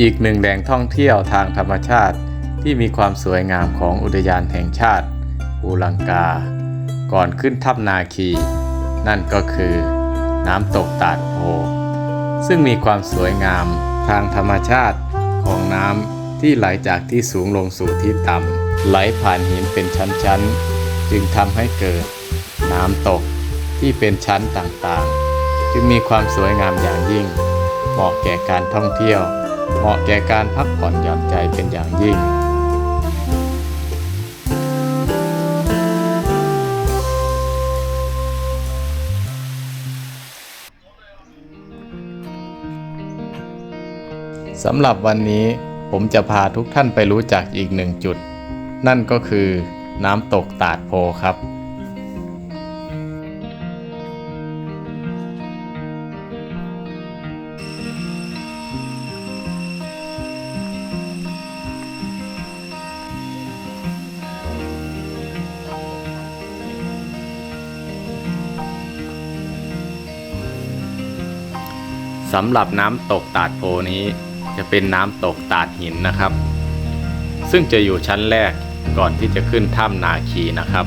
อีกหนึ่งแหล่งท่องเที่ยวทางธรรมชาติที่มีความสวยงามของอุทยานแห่งชาติภูลังกา ก่อนขึ้นถ้ำนาคี นั่นก็คือน้ำตกตาดโพ ซึ่งมีความสวยงามทางธรรมชาติของน้ำที่ไหลจากที่สูงลงสู่ที่ต่ำไหลผ่านหินเป็นชั้นๆ จึงทำให้เกิดน้ำตกที่เป็นชั้นต่างๆ จึงมีความสวยงามอย่างยิ่งเหมาะแก่การท่องเที่ยว เหมาะแก่การพักผ่อนหย่อนใจเป็นอย่างยิ่ง สำหรับวันนี้ผมจะพาทุกท่านไปรู้จักอีกหนึ่งจุด นั่นก็คือน้ำตกตาดโพครับ สำหรับน้ำตกตาดโพนี้จะเป็นน้ำตกตาดหินนะครับ ซึ่งจะอยู่ชั้นแรกก่อนที่จะขึ้นถ้ำนาคีนะครับ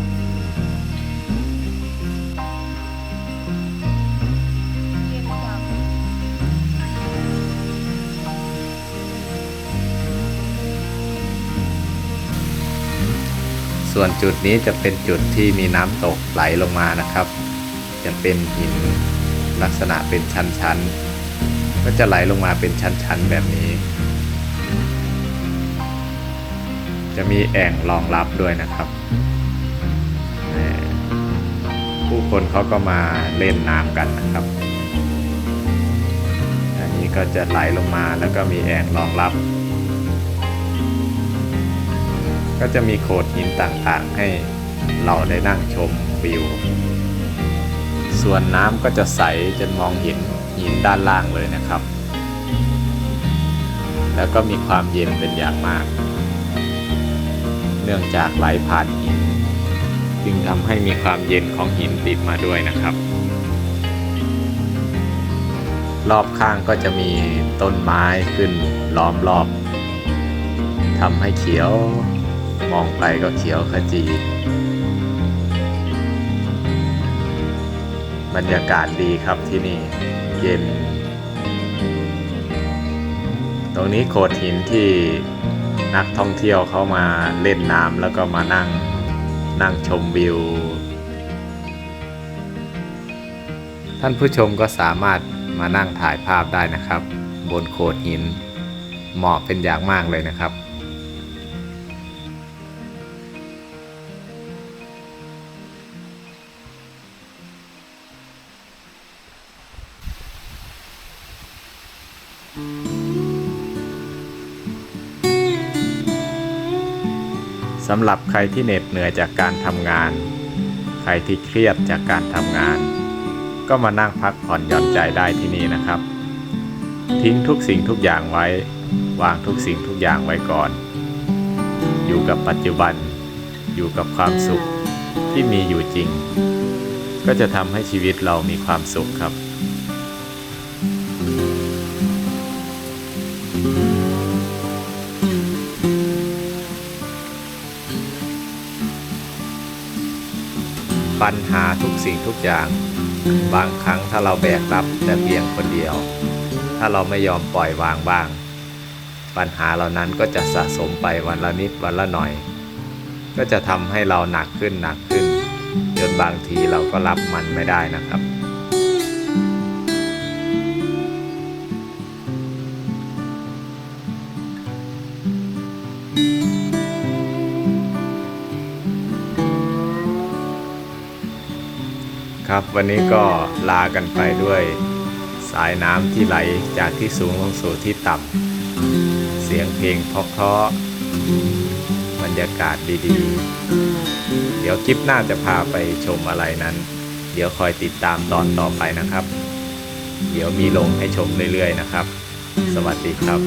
ส่วนจุดนี้จะเป็นจุดที่มีน้ำตกไหลลงมานะครับ จะเป็นหินลักษณะเป็นชั้นๆ ก็จะไหลลงมาเป็นชั้นๆแบบนี้ จะมีแอ่งรองรับด้วยนะครับผู้คนเขาก็มาเล่นน้ำกันนะครับ อันนี้ก็จะไหลลงมาแล้วก็มีแอ่งรองรับ ก็จะมีโขดหินต่างๆ ให้เราได้นั่งชมวิว ส่วนน้ำก็จะใสจนมองเห็น หินด้านล่างเลยนะครับ แล้วก็มีความเย็นเป็นอย่างมาก เนื่องจากไหลผ่านหิน จึงทำให้มีความเย็นของหินติดมาด้วยนะครับ รอบข้างก็จะมีต้นไม้ขึ้นล้อมรอบทำให้เขียวมองไปก็เขียวขจีบรรยากาศดีครับที่นี่ เย็น ตรงนี้โขดหินที่นักท่องเที่ยวเขามาเล่นน้ำแล้วก็มานั่งนั่งชมวิว ท่านผู้ชมก็สามารถมานั่งถ่ายภาพได้นะครับ บนโขดหินเหมาะเป็นอย่างมากเลยนะครับ สำหรับใครที่เหน็ดเหนื่อยจากการทำงาน ใครที่เครียดจากการทำงาน ก็มานั่งพักผ่อนหย่อนใจได้ที่นี่นะครับ ทิ้งทุกสิ่งทุกอย่างไว้ วางทุกสิ่งทุกอย่างไว้ก่อน อยู่กับปัจจุบัน อยู่กับความสุขที่มีอยู่จริง ก็จะทำให้ชีวิตเรามีความสุขครับ ปัญหาทุกสิ่งทุกอย่าง บางครั้งถ้าเราแบกรับแต่เพียงคนเดียว ถ้าเราไม่ยอมปล่อยวางบ้าง ปัญหาเหล่านั้นก็จะสะสมไปวันละนิดวันละหน่อย ก็จะทำให้เราหนักขึ้นหนักขึ้น จนบางทีเราก็รับมันไม่ได้นะครับ ครับ วันนี้ก็ลากันไปด้วยสายน้ำที่ไหลจากที่สูงลงสู่ที่ต่ำเสียงเพลงเพราะๆบรรยากาศดีๆ เดี๋ยวคลิปหน้าจะพาไปชมอะไรนั้น เดี๋ยวคอยติดตามตอนต่อไปนะครับ เดี๋ยวมีลงให้ชมเรื่อยๆนะครับ สวัสดีครับ